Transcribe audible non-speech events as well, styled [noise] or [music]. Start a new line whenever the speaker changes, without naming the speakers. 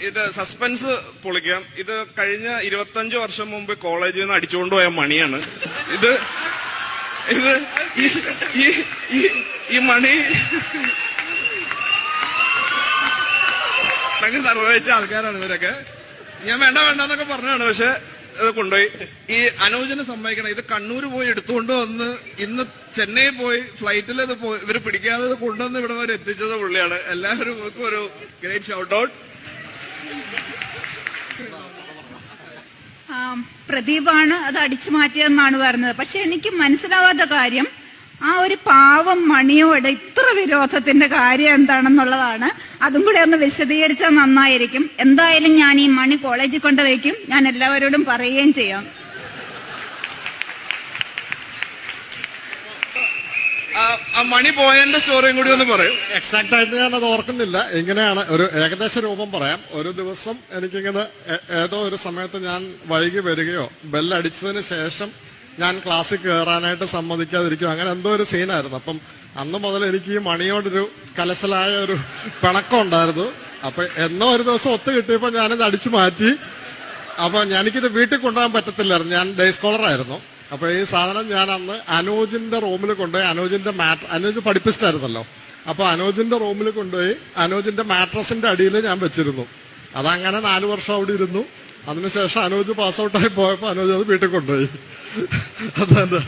ഇത് സസ്പെൻസ് പൊളിക്കാം. ഇത് കഴിഞ്ഞ ഇരുപത്തഞ്ചു വർഷം മുമ്പ് കോളേജിൽ നിന്ന് അടിച്ചുകൊണ്ട് പോയ മണിയാണ്. ഇത് ഇത് ഈ- മണി തങ്ങി സർവഹിച്ച ആൾക്കാരാണ് ഇവരൊക്കെ. ഞാൻ വേണ്ട വേണ്ട എന്നൊക്കെ പറഞ്ഞാണ് പക്ഷെ ഇത് കൊണ്ടുപോയി. ഈ അനൂജിനെ സമ്മതിക്കണം. ഇത് കണ്ണൂർ പോയി എടുത്തുകൊണ്ട് വന്ന് ഇന്ന് ചെന്നൈ പോയി ഫ്ലൈറ്റിൽ ഇത് പോയി ഇവർ പിടിക്കാതെ കൊണ്ടുവന്ന് ഇവിടെ വരെ എത്തിച്ചത് പുള്ളിയാണ്. എല്ലാവരും ഒരു ഗ്രേറ്റ് ഷൗട്ട് ഔട്ട്
പ്രദീപാണ് അത് അടിച്ചു മാറ്റിയതെന്നാണ് പറഞ്ഞത് പക്ഷെ എനിക്ക് മനസ്സിലാവാത്ത കാര്യം ആ ഒരു പാവം മണിയോട് ഇത്ര വിരോധത്തിന്റെ കാര്യം എന്താണെന്നുള്ളതാണ്. അതും കൂടെ ഒന്ന് വിശദീകരിച്ചാൽ നന്നായിരിക്കും. എന്തായാലും ഞാൻ ഈ മണി കോളേജിൽ കൊണ്ടുവയ്ക്കും ഞാൻ എല്ലാവരോടും പറയുകയും ചെയ്യാം
ആ- ആ മണി പോയന്റെ സ്റ്റോറിയും കൂടി ഒന്ന് പറയും.
എക്സാക്ട് ആയിട്ട് ഞാൻ അത് ഓർക്കുന്നില്ല. ഇങ്ങനെയാണ് ഒരു ഏകദേശ രൂപം പറയാം. ഒരു ദിവസം എനിക്കിങ്ങനെ ഏതോ ഒരു സമയത്ത് ഞാൻ വൈകി വരികയോ ബെല്ലടിച്ചതിന് ശേഷം ഞാൻ ക്ലാസ്സിൽ കയറാനായിട്ട് സമ്മതിക്കാതിരിക്കും അങ്ങനെ എന്തോ ഒരു സീനായിരുന്നു അപ്പം അന്ന് മുതൽ എനിക്ക് ഈ മണിയോടൊരു കലശലായ ഒരു പിണക്കം ഉണ്ടായിരുന്നു. അപ്പൊ എന്നോ ഒരു ദിവസം ഒത്തു കിട്ടിയപ്പോ ഞാനിത് അടിച്ചു മാറ്റി. അപ്പൊ എനിക്കിത് വീട്ടിൽ കൊണ്ടുപോകാൻ പറ്റത്തില്ലായിരുന്നു. ഞാൻ ഡേ സ്കോളർ ആയിരുന്നു അപ്പൊ ഈ സാധനം ഞാൻ അന്ന് അനോജിന്റെ റൂമിൽ കൊണ്ടുപോയി അനോജിന്റെ മാറ്റ് അനോജ് പഠിപ്പിച്ചിട്ടായിരുന്നല്ലോ. അപ്പൊ അനോജിന്റെ റൂമിൽ കൊണ്ടുപോയി അനോജിന്റെ മാട്രസിന്റെ അടിയിൽ ഞാൻ വെച്ചിരുന്നു. അതങ്ങനെ നാലു വർഷം അവിടെ ഇരുന്നു. അതിനുശേഷം അനോജ് പാസ് ഔട്ടായി പോയപ്പോ അനോജ് അത് വീട്ടിൽ കൊണ്ടുപോയി. [laughs] അതെ